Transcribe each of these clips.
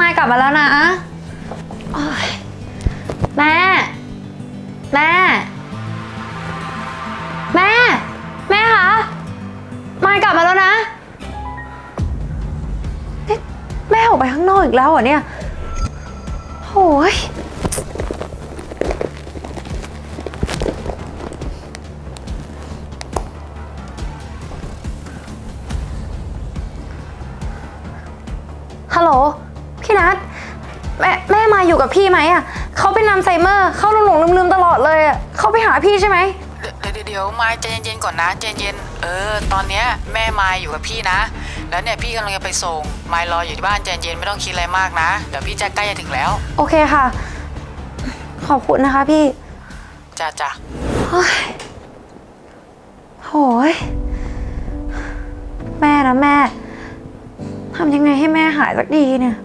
มายกลับมาแล้วนะโอ๊ยแม่ แม่ แม่ แม่คะ มายกลับมาแล้วนะเอ๊ะแม่ออกไปข้างนอกอีกแล้วเหรอเนี่ยโอ้ยฮัลโหล อยู่กับพี่ไหมอะเขาเป็นอัลไซเมอร์เขาหลงๆลืมๆตลอดเลยอะเขาไปหาพี่ใช่ไหม เดี๋ยวเดี๋ยวเดี๋ยวมายใจเย็นๆก่อนนะใจเย็นๆเออ ตอนเนี้ยแม่มายอยู่กับพี่นะ แล้วเนี่ยพี่กำลังจะไปส่งมายรออยู่ที่บ้านใจเย็นไม่ต้องคิดอะไรมากนะ เดี๋ยวพี่จะใกล้จะถึงแล้วโอเคค่ะ ขอบคุณนะคะพี่ จ้าจ้าโอ้ยโหยแม่นะแม่ ทำยังไงให้แม่หายสักดีเนี่ย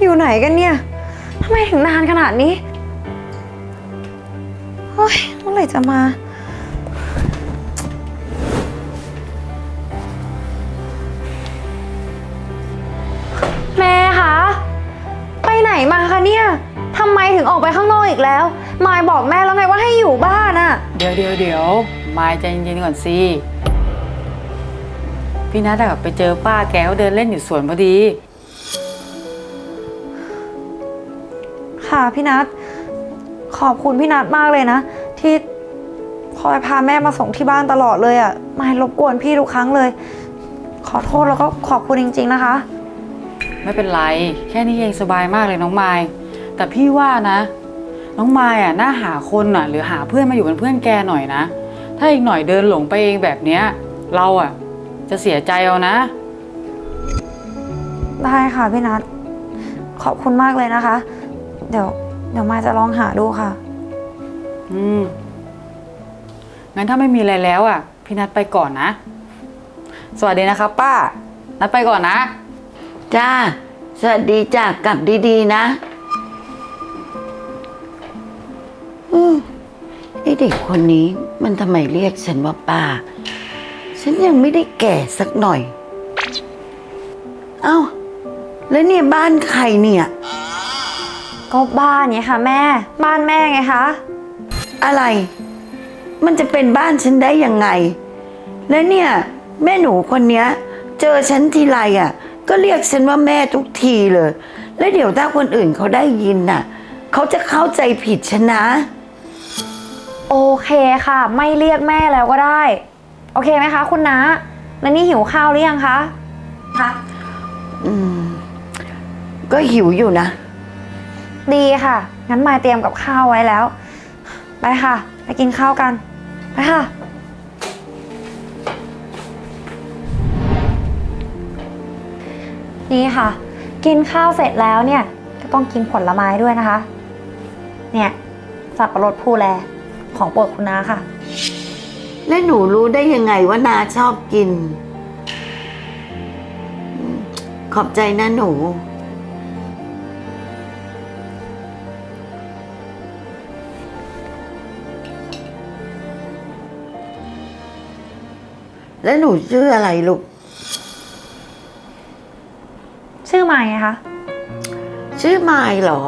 อยู่ไหนกันเนี่ยทำไมถึงนานขนาดนี้โอ้ยเมื่อไหร่จะมา แม่คะไปไหนมาคะเนี่ยทำไมถึงออกไปข้างนอกอีกแล้ว มายบอกแม่แล้วไงว่าให้อยู่บ้านอะเดี๋ยวเดี๋ยวเดี๋ยวมายใจเย็นๆก่อนสิ พี่นัทอะไปเจอป้าแกเขาเดินเล่นอยู่สวนพอดี ค่ะพี่นัทขอบคุณพี่นัทมากเลยนะ ที่คอยพาแม่มาส่งที่บ้านตลอดเลยอะมายรบกวนพี่ทุกครั้งเลย ขอโทษแล้วก็ขอบคุณจริง ๆ นะคะ ไม่เป็นไร แค่นี้เองสบายมากเลยน้องมายแต่พี่ว่านะ น้องมายอะน่าหาคนอะ หรือหาเพื่อนมาอยู่เป็นเพื่อนแกหน่อยนะ ถ้าอีกหน่อยเดินหลงไปเองแบบเนี้ย เราอะ จะเสียใจเอานะ ได้ค่ะพี่นัทขอบคุณมากเลยนะคะ เดี๋ยวเดี๋ยวมายจะลองหาดูค่ะ อืม งั้นถ้าไม่มีอะไรแล้วอะ พี่นัดไปก่อนนะ สวัสดีนะครับ ป้า นัดไปก่อนนะ จ้า สวัสดีจ้ากลับดีๆ นะอืมไอเด็กคนนี้มันทำไมเรียกฉันว่าป้า ฉันยังไม่ได้แก่สักหน่อย เอ้า แล้วเนี่ยบ้านใครเนี่ย ก็บ้านเนี่ยค่ะแม่ บ้านแม่ไงคะ อะไร มันจะเป็นบ้านฉันได้ยังไง แล้วเนี่ย แม่หนูคนเนี้ย เจอฉันทีไรอะ ก็เรียกฉันว่าแม่ทุกทีเลย แล้วเดี๋ยวถ้าคนอื่นเขาได้ยินน่ะ เขาจะเข้าใจผิดฉันนะ โอเคค่ะ ไม่เรียกแม่แล้วก็ได้ โอเคไหมคะ คุณน้าแล้วนี่หิวข้าวหรือยังคะคะ อืม ก็หิวอยู่นะ ดีค่ะ งั้นมายเตรียมกับข้าวไว้แล้ว ไปค่ะ ไปกินข้าวกัน ไปค่ะ นี่ค่ะ กินข้าวเสร็จแล้วเนี่ย ก็ต้องกินผลไม้ด้วยนะคะ เนี่ย สับปะรดพูแล ของโปรดคุณนาค่ะ และหนูรู้ได้ยังไงว่านาชอบกิน ขอบใจนะหนู แล้วหนูชื่ออะไรลูก ชื่อมายไงคะชื่อไมายเหรอ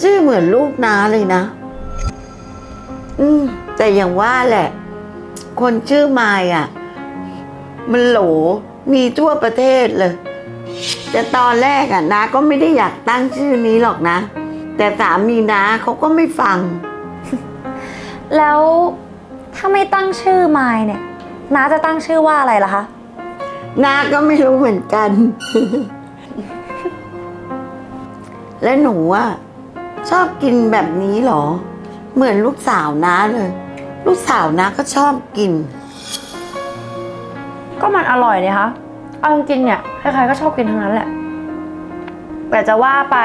ชื่อเหมือนลูกน้าเลยนะ อืม แต่อย่างว่าแหละ คนชื่อไมายอะ มันโหลมีทั่วประเทศเลย แต่ตอนแรกอะน้าก็ไม่ได้อยากตั้งชื่อนี้หรอกนะ แต่สามีน้าเขาก็ไม่ฟัง แล้วถ้าไม่ตั้งชื่อมายเนี่ย น้าจะตั้งชื่อว่าอะไรล่ะคะน้าก็ไม่รู้เหมือนกัน และหนูอะชอบกินแบบนี้เหรอ เหมือนลูกสาวน้าเลย ลูกสาวน้าก็ชอบกิน ก็มันอร่อยเนี่ยคะ เอาจริงๆเนี่ยใครๆก็ชอบกินทั้งนั้นแหละ แต่จะว่าไป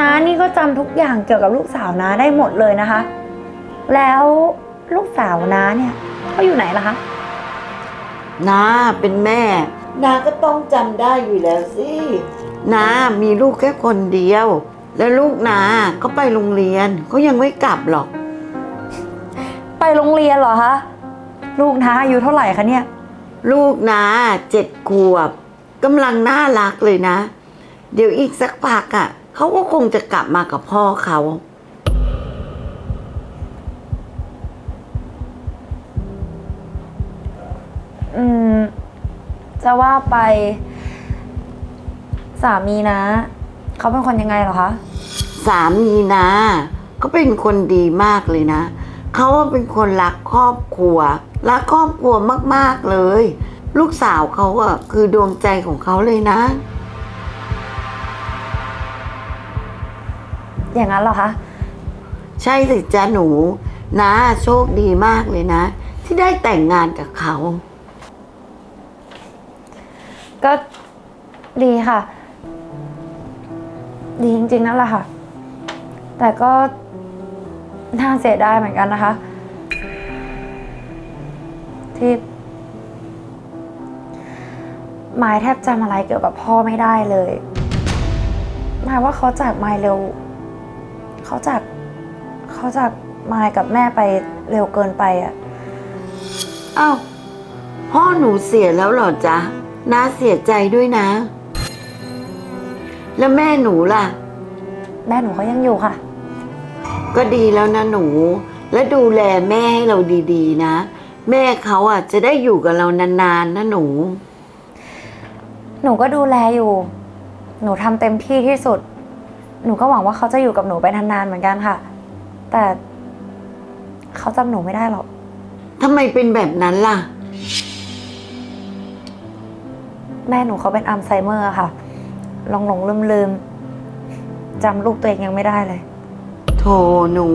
น้านี่ก็จำทุกอย่างเกี่ยวกับลูกสาวน้าได้หมดเลยนะคะ แล้วลูกสาวน้าเนี่ยเขาอยู่ไหนล่ะคะ น้าเป็นแม่น้าก็ต้องจำได้อยู่แล้วสิน้ามีลูกแค่คนเดียว แล้วลูกนาก็ไปโรงเรียนก็ยังไม่กลับหรอก ไปโรงเรียนเหรอคะลูกน้าอายุเท่าไหร่คะเนี่ย ลูกนาเจ็ดขวบกำลังน่ารักเลยนะ เดี๋ยวอีกสักพักอะเขาก็คงจะกลับมากับพ่อเขา อืม จะว่าไป สามีนะ เขาเป็นคนยังไงเหรอคะ สามีนะก็เป็นคนดีมากเลยนะ เขาว่าเป็นคนรักครอบครัว รักครอบครัวมากๆเลย ลูกสาวเขาอะคือดวงใจของเขาเลยนะ อย่างนั้นเหรอคะ ใช่สิจ้าหนู นะ โชคดีมากเลยนะ ที่ได้แต่งงานกับเขา ก็ดีค่ะ ดีจริงๆนั่นแหละค่ะ แต่ก็น่าเสียดายเหมือนกันนะคะ ที่หมายแทบจำอะไรเกี่ยวกับพ่อไม่ได้เลยหมายว่าเขาจากมายเร็ว เขาจากเขาจากมายกับแม่ไปเร็วเกินไปอะอ้าวพ่อหนูเสียแล้วเหรอจ๊ะ น้าเสียใจด้วยนะ แล้วแม่หนูล่ะ แม่หนูเขายังอยู่ค่ะ ก็ดีแล้วนะหนู และดูแลแม่ให้เราดีๆ นะ แม่เขาอะจะได้อยู่กับเรานานๆนะหนู หนูก็ดูแลอยู่ หนูทำเต็มที่ที่สุด หนูก็หวังว่าเขาจะอยู่กับหนูไปนานๆเหมือนกันค่ะ แต่เขาจำหนูไม่ได้หรอก ทำไมเป็นแบบนั้นล่ะ แม่หนูเขาเป็นอัลไซเมอร์อะค่ะหลงหลงลืมลืมๆจำลูกตัวเองยังไม่ได้เลย โถหนู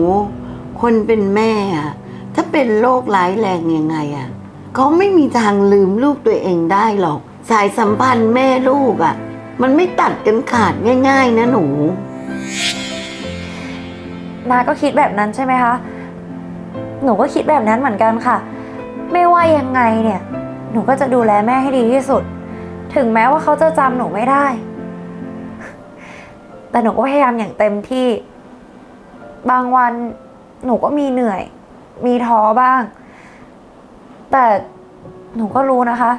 คนเป็นแม่อะถ้าเป็นโรคร้ายแรงยังไงอะเขาไม่มีทางลืมลูกตัวเองได้หรอก สายสัมพันธ์แม่ลูกอะมันไม่ตัดกันขาดง่าย ๆ นะหนู นาก็คิดแบบนั้นใช่ไหมคะ หนูก็คิดแบบนั้นเหมือนกันค่ะ ไม่ว่ายังไงเนี่ย หนูก็จะดูแลแม่ให้ดีที่สุด ถึงแม้ว่าเขาจะจำหนูไม่ได้ แต่หนูก็พยายามอย่างเต็มที่ บางวันหนูก็มีเหนื่อย มีท้อบ้าง แต่หนูก็รู้นะคะ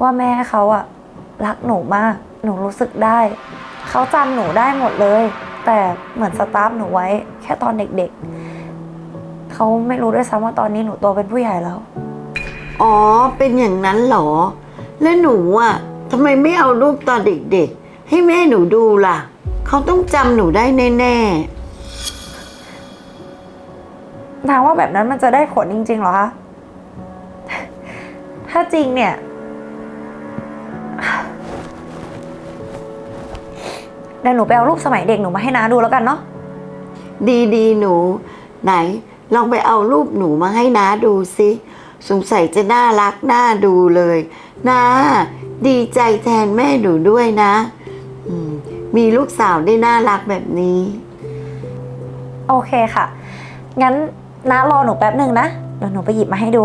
ว่าแม่เขาอะรักหนูมาก หนูรู้สึกได้ เขาจำหนูได้หมดเลย แต่เหมือนสตาฟหนูไว้ แค่ตอนเด็กๆ เขาไม่รู้ด้วยซ้ำว่าตอนนี้หนูโตเป็นผู้ใหญ่แล้ว อ๋อ เป็นอย่างนั้นเหรอ แล้วหนูอะทำไมไม่เอารูปตอนเด็กๆ ให้แม่หนูดูล่ะ เขาต้องจำหนูได้แน่นางว่าแบบนั้นมันจะได้ผลจริงๆเหรอคะ ถ้าจริงเนี่ย เดี๋ยวหนูไปเอารูปสมัยเด็กหนูมาให้น้าดูแล้วกันเนาะ ๆ ดีๆ หนู ไหน ลองไปเอารูปหนูมาให้น้าดูสิ สงสัยจะน่ารักน่าดูเลยนะดีใจแทนแม่หนูด้วยนะมมีลูกสาวได้น่ารักแบบนี้ โอเคค่ะ งั้นน้ารอหนูแป๊บหนึ่งนะ เดี๋ยวหนูไปหยิบมาให้ดู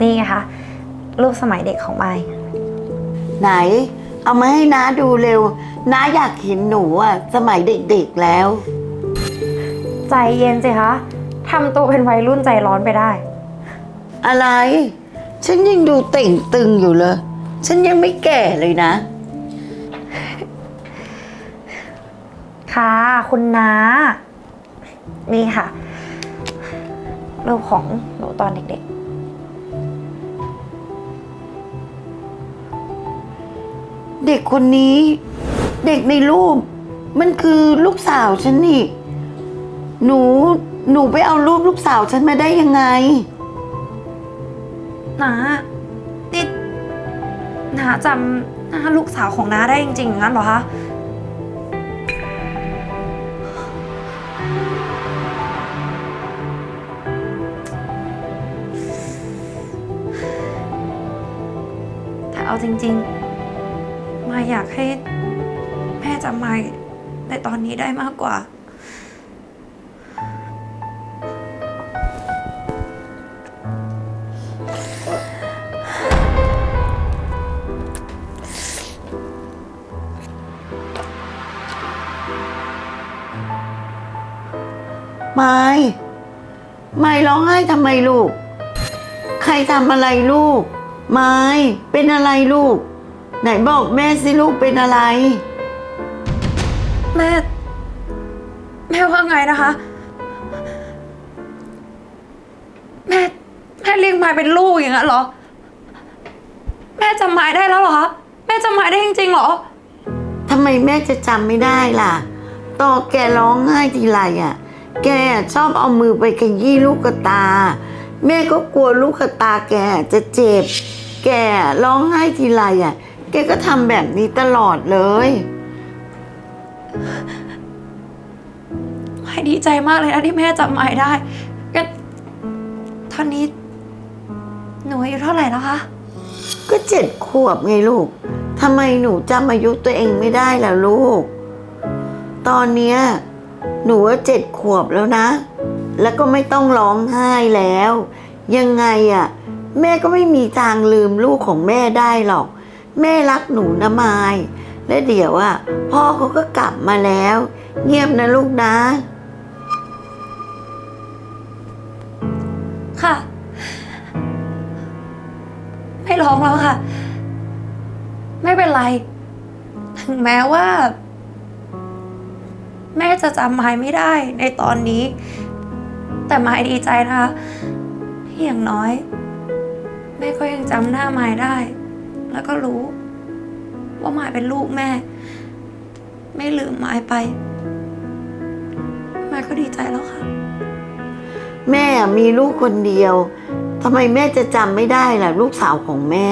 นี่ไงคะรูปสมัยเด็กของไมค์ ไหน เอามาให้น้าดูเร็ว น้าอยากเห็นหนูอะสมัยเด็กๆแล้ว ใจเย็นสิคะทำตัวเป็นวัยรุ่นใจร้อนไปได้ อะไร ฉันยังดูเต่งตึงอยู่เลย ฉันยังไม่แก่เลยนะ ค่ะ คุณน้า นี่ค่ะ รูปของหนูตอนเด็ก เด็กคนนี้ เด็กในรูป มันคือลูกสาวฉันนี่ หนู หนูไปเอารูปลูกสาวฉันมาได้ยังไงน้านี่น้าจำหน้าลูกสาวของน้าได้จริงๆงั้นเหรอคะ แต่เอาจริง ๆ มาอยากให้แม่จำมาในตอนนี้ได้มากกว่า ไม่ไม่ร้องไห้ทำไมลูก ใครทำอะไรลูก ไม่เป็นอะไรลูก ไหนบอกแม่สิลูกเป็นอะไร แม่ แม่ว่าไงนะคะ แม่ แม่เลี้ยงไม้เป็นลูกอย่างนั้นเหรอ แม่จำไม้ได้แล้วเหรอคะแม่จำไม้ได้จริงๆเหรอทำไมแม่จะจำไม่ได้ล่ะ ตอนแกร้องไห้ทีไรอะ แกชอบเอามือไปขยี้ลูกกระตา แม่ก็กลัวลูกกระตาแกจะเจ็บ แกร้องไห้ทีไรอะ แกก็ทำแบบนี้ตลอดเลยไม้ดีใจมากเลยนะที่แม่จำไม้ได้ก็ตอนนี้ หนูอายุเท่าไหร่แล้วคะ ก็เจ็ดขวบไงลูก ทำไมหนูจำอายุตัวเองไม่ได้ล่ะลูก ตอนเนี้ยหนูว่าเจ็ดขวบแล้วนะ แล้วก็ไม่ต้องร้องไห้แล้ว ยังไงอะ่ะ แม่ก็ไม่มีทางลืมลูกของแม่ได้หรอก แม่รักหนูนะมาย และเดี๋ยวอะพ่อเขาก็กลับมาแล้ว เงียบนะลูกนะ ค่ะ ไม่ร้องแล้วค่ะ ไม่เป็นไร ถึงแม้ว่า แม่จะจำไม้ไม่ได้ในตอนนี้ แต่ไม้ดีใจนะคะที่อย่างน้อย แม่ก็ยังจำหน้าไม้ได้ แล้วก็รู้ ว่าไม้เป็นลูกแม่ ไม่ลืมไม้ไปไม้ก็ดีใจแล้วค่ะ แม่มีลูกคนเดียวทำไมแม่จะจำไม่ได้ล่ะ ลูกสาวของแม่